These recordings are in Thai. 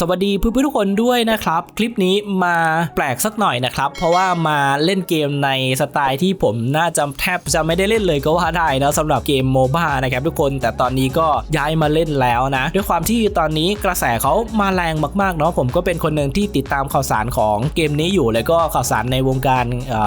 สวัสดีเพื่อนๆทุกคนด้วยนะครับ คลิปนี้มาแปลกสักหน่อยนะครับ เพราะว่ามาเล่นเกมในสไตล์ที่ผมน่าจะแทบจะไม่ได้เล่นเลยก็ว่าได้นะสำหรับเกมโมบ้านะครับทุกคนแต่ตอนนี้ก็ย้ายมาเล่นแล้วนะ ด้วยความที่ตอนนี้กระแสเขามาแรงมากๆเนาะผมก็เป็นคนหนึ่งที่ติดตามข่าวสารของเกมนี้อยู่แล้วก็ข่าวสารในวงการ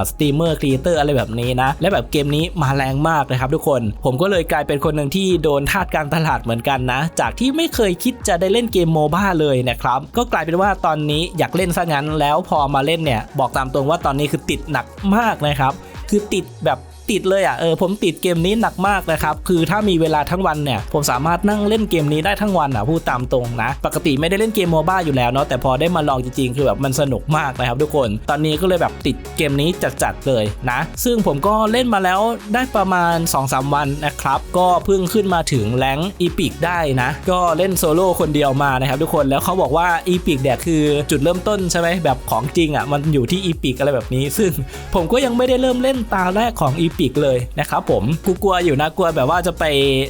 สตรีมเมอร์ครีเอเตอร์อะไรแบบนี้นะและแบบเกมนี้มาแรงมากนะครับทุกคน ผมก็เลยกลายเป็นคนหนึ่งที่โดนทาสการตลาดเหมือนกันนะ จากที่ไม่เคยคิดจะได้เล่นเกมโมบ้าเลยนะครับ ก็กลายเป็นว่าตอนนี้อยากเล่นซะงั้น แล้วพอมาเล่นเนี่ย บอกตามตรงว่าตอนนี้คือติดหนักมากนะครับ คือติดแบบ ติดเลยอะเออผมติดเกมนี้หนักมากนะครับคือถ้ามีเวลาทั้งวันเนี่ยผมสามารถนั่งเล่นเกมนี้ได้ทั้งวันอะพูดตามตรงนะปกติไม่ได้เล่นเกมโมบ้าอยู่แล้วเนาะแต่พอได้มาลองจริงๆ คือแบบมันสนุกมากนะครับทุกคนตอนนี้ก็เลยแบบติดเกมนี้จัดๆเลยนะ ซึ่งผมก็เล่นมาแล้วได้ประมาณ 2-3 วันนะครับก็เพิ่งขึ้นมาถึงแรงอีพิกได้นะ ก็เล่นโซโล่คนเดียวมานะครับทุกคนแล้วเขาบอกว่าอีพิกเนี่ยคือจุดเริ่มต้นใช่ไหมแบบของจริงอะมันอยู่ที่อีพิกอะไรแบบนี้ ซึ่งผมก็ยังไม่ได้เริ่มเล่นตาแรกของอีพิกเลยนะครับผมกูกลัวอยู่นะกลัวแบบว่าจะไป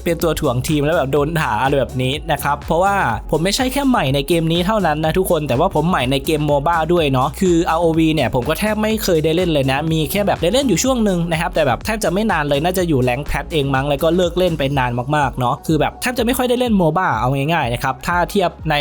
เป็นตัวถ่วงทีมแล้วแบบโดนด่าอะไรแบบนี้นะครับเพราะว่าผมไม่ใช่แค่ใหม่ในเกมนี้เท่านั้นนะทุกคนแต่ว่าผมใหม่ในเกมโมบ้าด้วยเนาะคือ ROV เนี่ยผมก็แทบไม่เคยได้เล่นเลยนะ มีแค่แบบได้เล่นอยู่ช่วงหนึ่งนะครับแต่แบบแทบจะไม่นานเลยน่าจะอยู่แรงแพทเองมั้งแล้วก็เลิกเล่นไปนานมากๆเนาะคือแบบแทบจะไม่ค่อยได้เล่นโมบ้าเอาง่ายๆนะครับถ้าเทียบใน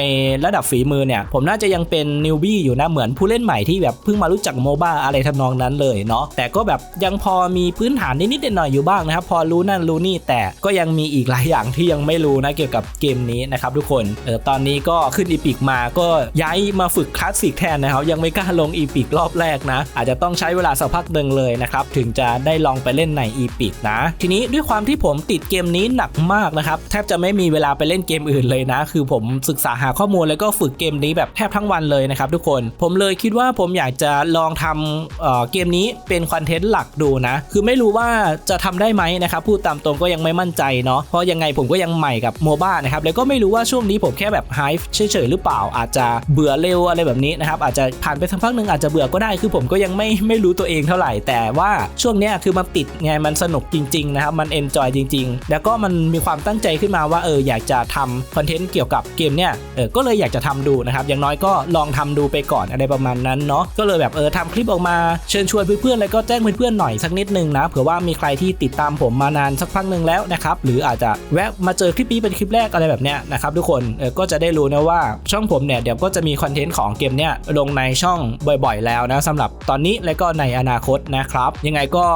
ระดับฝีมือเนี่ยผมน่าจะยังเป็นนิวบี้อยู่นะเหมือนผู้เล่นใหม่ที่แบบเพิ่งมารู้จักโมบ้าอะไรทำนองนั้นเลยเนาะแต่ก็แบบยังพอมีพื้นฐานนิดๆหน่อยๆอยู่บ้างนะครับ พอรู้นั่นรู้นี่แต่ก็ยังมีอีกหลายอย่างที่ยังไม่รู้นะเกี่ยวกับเกมนี้นะครับทุกคนเออตอนนี้ก็ขึ้นอีพิกมาก็ย้ายมาฝึกคลาสสิกแทนนะครับยังไม่กล้าลงอีพิกรอบแรกนะ อาจจะต้องใช้เวลาสักพักหนึ่งเลยนะครับถึงจะได้ลองไปเล่นในอีพิกนะ ทีนี้ด้วยความที่ผมติดเกมนี้หนักมากนะครับแทบจะไม่มีเวลาไปเล่นเกมอื่นเลยนะ คือผมศึกษาหาข้อมูลแล้วก็ฝึกเกมนี้แบบแทบทั้งวันเลยนะครับทุกคนผมเลยคิดว่าผมอยากจะลองทำเเกมนี้เป็นคอนเทนต์หลักดูนะ คือไม่รู้ว่าจะทำได้ไหมนะครับพูดตามตรงก็ยังไม่มั่นใจเนาะเพราะยังไงผมก็ยังใหม่กับโมบ้านะครับแล้วก็ไม่รู้ว่าช่วงนี้ผมแค่แบบไฮฟ์เฉยๆหรือเปล่า อาจจะเบื่อเร็วอะไรแบบนี้นะครับอาจจะผ่านไปสักพักหนึ่งอาจจะเบื่อก็ได้คือผมก็ยังไม่ไม่รู้ตัวเองเท่าไหร่ แต่ว่าช่วงเนี้ยคือมันติดไงมันสนุกจริงๆนะครับมันเอนจอยจริง ๆ แล้วก็มันมีความตั้งใจขึ้นมาว่าเอออยากจะทำคอนเทนต์เกี่ยวกับเกมเนี่ยเออก็เลยอยากจะทำดูนะครับอย่างน้อยก็ลองทำดูไปก่อนอะไรประมาณนั้นเนาะก็เลยแบบเออทำคลิปออกมาเชิญชวนเพื่อนๆแล้วก็แจ้งเพื่อนๆหน่อยสักนิดนึงนะเผื่อว่ามีใครที่ติดตามผมมานานสักพักหนึ่งแล้วนะครับหรืออาจจะแวะมาเจอคลิปนี้เป็นคลิปแรกอะไรแบบเนี้ยนะครับทุกคนก็จะได้รู้นะว่าช่องผมเนี่ยเดี๋ยวก็จะมีคอนเทนต์ของเกมเนี้ยลงในช่องบ่อยๆ แล้วนะสำหรับตอนนี้และก็ในอนาคตนะครับยังไงก็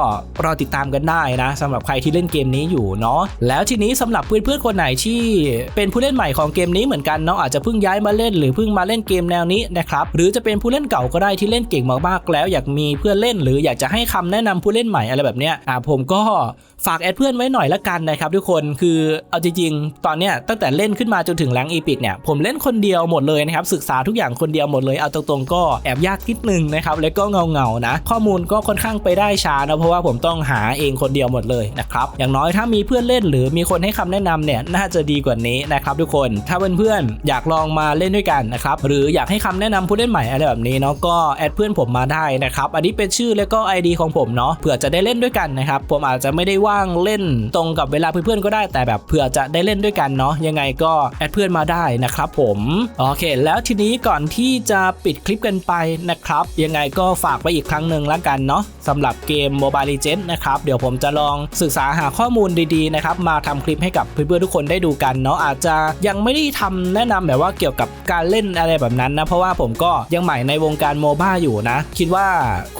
รอติดตามกันได้นะสำหรับใครที่เล่นเกมนี้อยู่เนาะแล้วทีนี้สำหรับเพื่อนๆคนไหนที่เป็นผู้เล่นใหม่ของเกมนี้เหมือนกันเนาะอาจจะเพิ่งย้ายมาเล่นหรือเพิ่งมาเล่นเกมแนวนี้นะครับหรือจะเป็นผู้เล่นเก่าก็ได้ที่เล่นเก่งมากๆแล้ว อยากมีเพื่อนเล่น หรืออยากจะให้คำแนะนำผู้เล่นใหม่อะไรแบบเนี้ยอ่าผมก็ฝากแอดเพื่อนไว้หน่อยละกันนะครับทุกคนคือเอาจริงๆ ตอนเนี้ยตั้งแต่เล่นขึ้นมาจนถึงแรงอีพิกเนี่ยผมเล่นคนเดียวหมดเลยนะครับศึกษาทุกอย่างคนเดียวหมดเลยเอาตรงๆก็แอบยากนิดนึงนะครับแล้วก็เงาๆนะ ข้อมูลก็ค่อนข้างไปได้ช้านะเพราะว่าผมต้องหาเองคนเดียวหมดเลยนะครับอย่างน้อยถ้ามีเพื่อนเล่นหรือมีคนให้คำแนะนำเนี่ยน่าจะดีกว่านี้นะครับทุกคนถ้าเพื่อนๆอยากลองมาเล่นด้วยกันนะครับหรืออยากให้คำแนะนำผู้เล่นใหม่อะไรแบบนี้เนาะก็แอดเพื่อนผมมาได้นะครับอันนี้เป็นชื่อแล้วก็ ID ของผมเนาะเผื่อจะได้เล่นด้วยกันนะครับผมอาจจะไม่ได้ว่างเล่นตรงกับเวลาเพื่อนๆก็ได้แต่แบบเผื่อจะได้เล่นด้วยกันเนาะยังไงก็แอดเพื่อนมาได้นะครับผมโอเค แล้วทีนี้ก่อนที่จะปิดคลิปกันไปนะครับยังไงก็ฝากไปอีกครั้งหนึ่งแล้วกันเนาะสำหรับเกม Mobile Legends นะครับเดี๋ยวผมจะลองศึกษาหาข้อมูลดีๆนะครับมาทำคลิปให้กับเพื่อนๆทุกคนได้ดูกันเนาะอาจจะยังไม่ได้ทำแนะนำแบบว่าเกี่ยวกับการเล่นอะไรแบบนั้นนะเพราะว่าผมก็ยังใหม่ในวงการโมบ้าอยู่นะ คิดว่า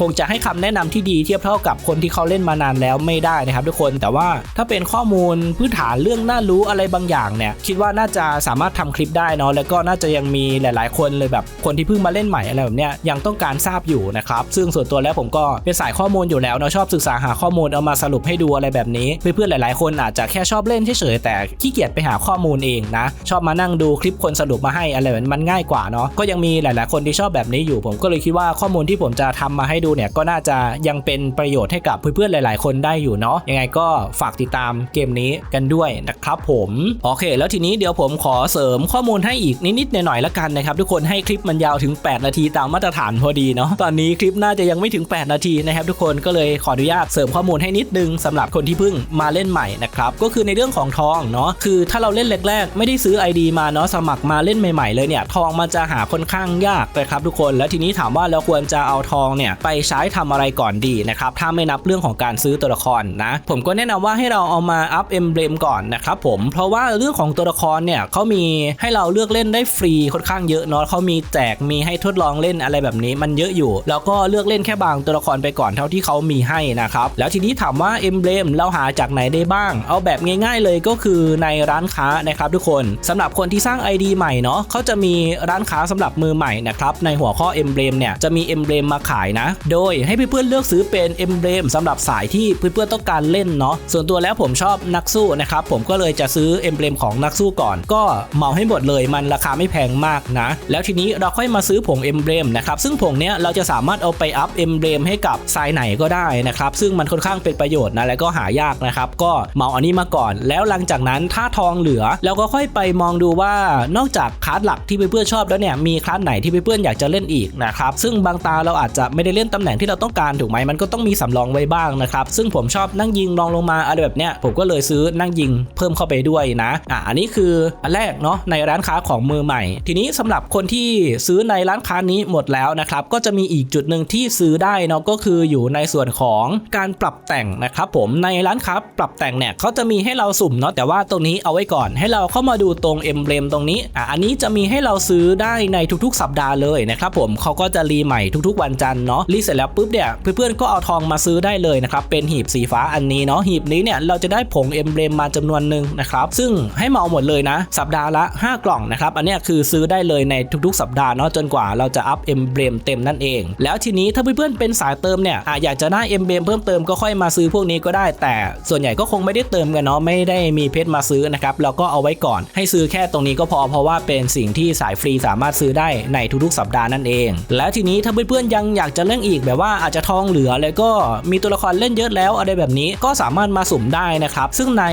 คงจะให้คำแนะนำที่ดีเทียบเท่ากับคนที่เขาเล่นมานานแล้วไม่ได้นะครับทุกคนแต่ว่าถ้าเป็นข้อมูลพื้นฐานเรื่องน่ารู้อะไรบางอย่างเนี่ยคิดว่าน่าจะสามารถทำคลิปได้เนาะแล้วก็น่าจะยังมีหลาย ๆ คนเลยแบบคนที่เพิ่งมาเล่นใหม่อะไรแบบเนี้ยยังต้องการทราบอยู่นะครับซึ่งส่วนตัวแล้วผมก็เป็นสายข้อมูลอยู่แล้วเนาะชอบศึกษาหาข้อมูลเอามาสรุปให้ดูอะไรแบบนี้ เพื่อนๆหลาย ๆ คนอาจจะแค่ชอบเล่นเฉยๆแต่ขี้เกียจไปหาข้อมูลเองนะ ชอบมานั่งดูคลิปคนสรุปมาให้อะไรแบบมันง่ายกว่าเนาะก็ยังมีหลาย ๆ คนที่ชอบแบบนี้อยู่ ผมก็เลยคิดว่าข้อมูลที่ผมจะทำมาให้ดูเนี่ยก็น่าจะยังเป็นประโยชน์ให้กับเพื่อนๆหลาย ๆ คนได้อยู่เนาะยังไงก็ฝากติดตามเกมนี้กันด้วยนะครับผมโอเค แล้วทีนี้เดี๋ยวผมขอเสริมข้อมูลให้อีกนิดๆหน่อยๆละกันนะครับทุกคนให้คลิปมันยาวถึง 8 นาทีตามมาตรฐานพอดีเนาะตอนนี้คลิปน่าจะยังไม่ถึง 8 นาทีนะครับทุกคนก็เลยขออนุญาตเสริมข้อมูลให้นิดนึงสำหรับคนที่เพิ่งมาเล่นใหม่นะครับก็คือในเรื่องของทองเนาะคือถ้าเราเล่นแรกๆ ไม่ได้ซื้อ ID มาเนาะสมัครมาเล่นใหม่ๆเลยเนี่ยทองมันจะหาค่อนข้างยากนะครับทุกคน แล้วทีนี้ถามว่าเราควรจะเอาทองเนี่ยไปใช้ทำอะไรก่อนดีนะครับถ้าไม่นับเรื่องของการซื้อตัวละครนะ ผมก็แนะนำว่าให้เราเอามาอัพเอมเบรมก่อนนะครับผมเพราะว่าเรื่องของตัวละครเนี่ยเขามีให้เราเลือกเล่นได้ฟรีค่อนข้างเยอะเนาะเขามีแจกมีให้ทดลองเล่นอะไรแบบนี้มันเยอะอยู่ แล้วก็เลือกเล่นแค่บางตัวละครไปก่อนเท่าที่เขามีให้นะครับแล้วทีนี้ถามว่าเอมเบรมเราหาจากไหนได้บ้าง เอาแบบง่าย ๆ เลยก็คือในร้านค้านะครับทุกคนสำหรับคนที่สร้าง ID ใหม่เนาะเขาจะมีร้านค้าสำหรับมือใหม่นะครับในหัวข้อเอมเบรมเนี่ยจะมีเอมเบรมมาขายนะ โดยให้เพื่อนๆเลือกซื้อเป็นเอมเบรมสำหรับสายที่เพื่อนๆต้องการเล่นเนาะส่วนตัวแล้วผมชอบนักสู้นะครับผมก็เลยจะซื้อเอ็มเบรมของนักสู้ก่อน ก็เหมาให้หมดเลยมันราคาไม่แพงมากนะ แล้วทีนี้เราค่อยมาซื้อผงเอ็มเบรมนะครับซึ่งผงเนี้ยเราจะสามารถเอาไปอัพเอ็มเบรมให้กับสายไหนก็ได้นะครับซึ่งมันค่อนข้างเป็นประโยชน์นะแล้วก็หายากนะครับก็เหมาอันนี้มาก่อน แล้วหลังจากนั้นถ้าทองเหลือเราก็ค่อยไปมองดูว่านอกจากคลาสหลักที่เพื่อนๆชอบแล้วเนี่ยมีคลาสไหนที่เพื่อนๆอยากจะเล่นอีกนะครับซึ่งบางตาเราอาจจะไม่ได้เล่นตำแหน่งที่เราต้องการถูกไหมมันก็ต้องมีสำรองไว้บ้างนะครับ ซึ่งผมชอบนั่งยิงลองลงมาอะไรแบบเนี้ยผมก็เลยซื้อนั่งยิงเพิ่มเข้าไปด้วยนะอะอันนี้คืออันแรกเนาะในร้านค้าของมือใหม่ ทีนี้สำหรับคนที่ซื้อในร้านค้านี้หมดแล้วนะครับก็จะมีอีกจุดหนึ่งที่ซื้อได้เนาะก็คืออยู่ในส่วนของการปรับแต่งนะครับผมในร้านค้าปรับแต่งเนี่ยเขาจะมีให้เราสุ่มเนาะแต่ว่าตรงนี้เอาไว้ก่อน ให้เราเข้ามาดูตรงเอ็มเบรมตรงนี้อะอันนี้จะมีให้เราซื้อได้ในทุกๆ สัปดาห์เลยนะครับผมเขาก็จะรีใหม่ทุกๆ วันจันทร์เนาะรีเสร็จแล้วปุ๊บเนี่ยเพื่อนๆก็เอาทองมาซื้อได้เลยนะครับเป็นหีบสีฟ้าอันนี้เนาะหีบนี้เนี่ยเราจะได้ผงเอ็มเบรมมาจำนวนหนึ่งนะครับซึ่งให้เหมาหมดเลยนะ สัปดาห์ละ 5 กล่องนะครับอันนี้คือซื้อได้เลยในทุกๆ สัปดาห์เนาะจนกว่าเราจะอัพเอ็มเบรมเต็มนั่นเอง แล้วทีนี้ถ้าเพื่อนๆเป็นสายเติมเนี่ยออยากจะได้เอ็มเบรมเพิ่มเติมก็ค่อยมาซื้อพวกนี้ก็ได้ แต่ส่วนใหญ่ก็คงไม่ได้เติมกันเนาะไม่ได้มีเพชรมาซื้อนะครับเราก็เอาไว้ก่อนให้ซื้อแค่ตรงนี้ก็พอเพราะว่าเป็นสิ่งที่สายฟรีสามารถซื้อได้ในทุกๆ สัปดาห์นั่นเอง แล้วทีนี้ถ้าเพื่อนๆยังอยากจะเล่นอีกแบบว่าอาจจะทองเหลือแล้วก็มีตัวละครเล่นเยอะแล้วอะไรแบบนี้ก็สามารถมาสุ่มได้นะครับ ซึ่งใน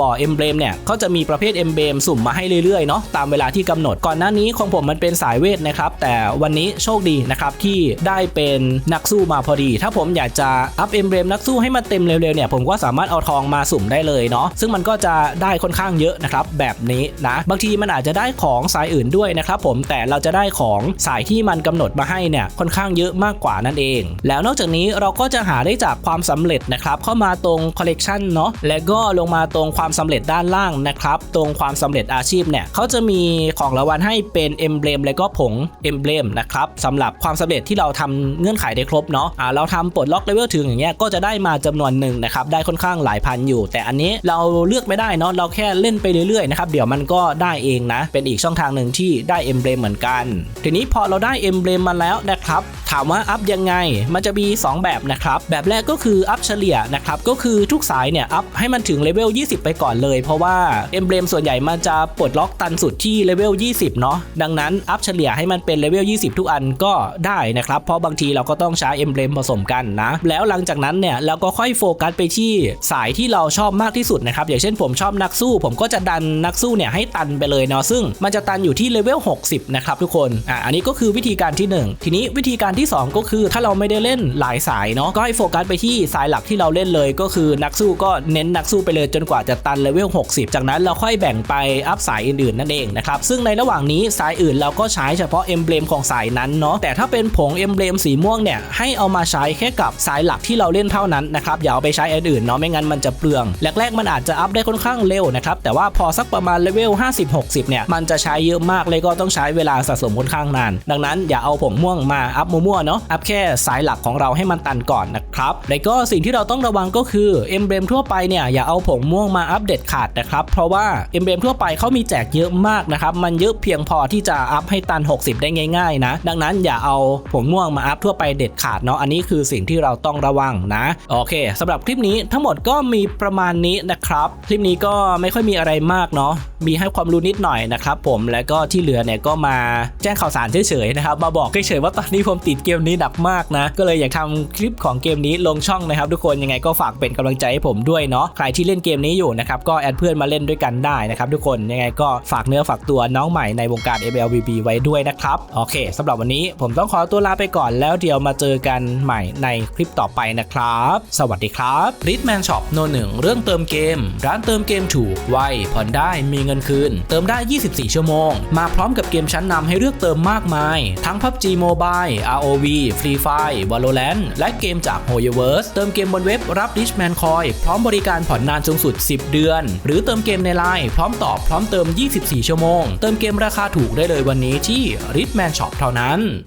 บ่อเอ็มเบรมเนี่ยเขาจะมีประเภทเอ็มเบรมสุ่มมาให้เรื่อยๆเนาะตามเวลาที่กำหนดก่อนหน้านี้ของผมมันเป็นสายเวทนะครับ แต่วันนี้โชคดีนะครับที่ได้เป็นนักสู้มาพอดี ถ้าผมอยากจะอัพเอ็มเบรมนักสู้ให้มันเต็มเร็วๆเนี่ยผมก็สามารถเอาทองมาสุ่มได้เลยเนาะซึ่งมันก็จะได้ค่อนข้างเยอะนะครับแบบนี้นะบางทีมันอาจจะได้ของสายอื่นด้วยนะครับผมแต่เราจะได้ของสายที่มันกำหนดมาให้เนี่ยค่อนข้างเยอะมากกว่านั่นเอง แล้วนอกจากนี้เราก็จะหาได้จากความสำเร็จนะครับเข้ามาตรงคอลเลกชันเนาะและก็ลงมาตรงความสำเร็จด้านล่างนะครับตรงความสำเร็จอาชีพเนี่ยเขาจะมีของรางวัลให้เป็นเอมเบรมและก็ผงเอมเบรมนะครับสำหรับความสำเร็จที่เราทำเงื่อนไขได้ครบเนาะอ่าเราทำปลดล็อกเลเวลถึงอย่างเงี้ยก็จะได้มาจำนวนหนึ่งนะครับได้ค่อนข้างหลายพันอยู่ แต่อันนี้เราเลือกไม่ได้เนาะเราแค่เล่นไปเรื่อยๆนะครับเดี๋ยวมันก็ได้เองนะ เป็นอีกช่องทางหนึ่งที่ได้เอมเบรมเหมือนกัน ทีนี้พอเราได้เอมเบรมมาแล้วนะครับถามว่าอัพยังไงมันจะมี 2 แบบนะครับแบบแรกก็คือืออัพเฉลี่ยนะครับก็คือทุกสายเนี่ยอัพให้มันถึงเลเวล 20 ไปก่อนเลย เพราะว่าเอมเบรมส่วนใหญ่มันจะปลดล็อกตันสุดที่เลเวล 20 เนาะดังนั้นอัพเฉลี่ยให้มันเป็นเลเวล 20 ทุกอันก็ได้นะครับ เพราะบางทีเราก็ต้องใช้เอมเบรมผสมกันนะ แล้วหลังจากนั้นเนี่ยเราก็ค่อยโฟกัสไปที่สายที่เราชอบมากที่สุดนะครับอย่างเช่นผมชอบนักสู้ ผมก็จะดันนักสู้เนี่ยให้ตันไปเลยเนาะซึ่งมันจะตันอยู่ที่เลเวล 60 นะครับทุกคนอะอันนี้ก็คือวิธีการที่ 1 ทีนี้วิธีการที่ 2 ก็คือถ้าเราไม่ได้เล่นหลายสายเนาะก็ให้โฟกัสไปที่สายหลักที่เราเล่นเลยก็คือนักสู้ก็เน้นนักสู้ไปเลยจนกว่าจะตันเลเวล 60 จากนั้นเราค่อยแบ่งไปอัพสายอื่นๆนั่นเองนะครับ ซึ่งในระหว่างนี้สายอื่นเราก็ใช้เฉพาะเอ็มเบรมของสายนั้นเนาะ แต่ถ้าเป็นผงเอ็มเบรมสีม่วงเนี่ยให้เอามาใช้แค่กับสายหลักที่เราเล่นเท่านั้นนะครับอย่าเอาไปใช้อันอื่นเนาะไม่งั้นมันจะเปลือง แรกๆมันอาจจะอัพได้ค่อนข้างเร็วนะครับแต่ว่าพอสักประมาณเลเวล 50-60 เนี่ยมันจะใช้เยอะมากเลยก็ต้องใช้เวลาสะสมค่อนข้างนาน ดังนั้นอย่าเอาผงม่วงมาอัพมั่วๆเนาะอัพแค่สายหลักของเราให้มันตันก่อนนะครับแล้วก็สิ่งที่เราต้องระวังก็คือเอมเบรมทั่วไปเนี่ยอย่าเอาผงม่วงมาอัปเดตขาดนะครับ เพราะว่าเอมเบรมทั่วไปเขามีแจกเยอะมากนะครับ มันเยอะเพียงพอที่จะอัพให้ตัน 60 ได้ง่ายๆนะ ดังนั้นอย่าเอาผงม่วงมาอัพทั่วไปเด็ดขาดเนาะอันนี้คือสิ่งที่เราต้องระวังนะ โอเคสำหรับคลิปนี้ทั้งหมดก็มีประมาณนี้นะครับ คลิปนี้ก็ไม่ค่อยมีอะไรมากเนาะมีให้ความรู้นิดหน่อยนะครับผมแล้วก็ที่เหลือเนี่ยก็มาแจ้งข่าวสารเฉยๆนะครับมาบอกเฉยๆว่าตอนนี้ผมติดเกมนี้หนักมากนะ ก็เลยอยากทำคลิปของเกมนี้ลงช่องนะครับทุกคนยังไงก็ฝากเป็นกำลังใจให้ผมด้วยเนาะใครที่เล่นเกมนี้อยู่นะครับก็แอดเพื่อนมาเล่นด้วยกันได้นะครับทุกคนยังไงก็ฝากเนื้อฝากตัวน้องใหม่ในวงการ MLBB ไว้ด้วยนะครับโอเคสำหรับวันนี้ผมต้องขอตัวลาไปก่อนแล้วเดี๋ยวมาเจอกันใหม่ในคลิปต่อไปนะครับ สวัสดีครับ r i t m a n Shop โนหนึ่งเรื่องเติมเกม ร้านเติมเกมถูกไวผ่อนได้มีเงินคืน เติมได้ 24 ชั่วโมง มาพร้อมกับเกมชั้นนำให้เลือกเติมมากมาย ทั้ง PUBG Mobile ROV Free Fire Valorant และเกมจาก HoYoverse เติมเกมบนเว็บรับ Richman Coin พร้อมบริการผ่อนนานสูงสุด 10 เดือน หรือเติมเกมในไลน์พร้อมตอบพร้อมเติม 24 ชั่วโมง เติมเกมราคาถูกได้เลยวันนี้ที่ Richman Shop เท่านั้น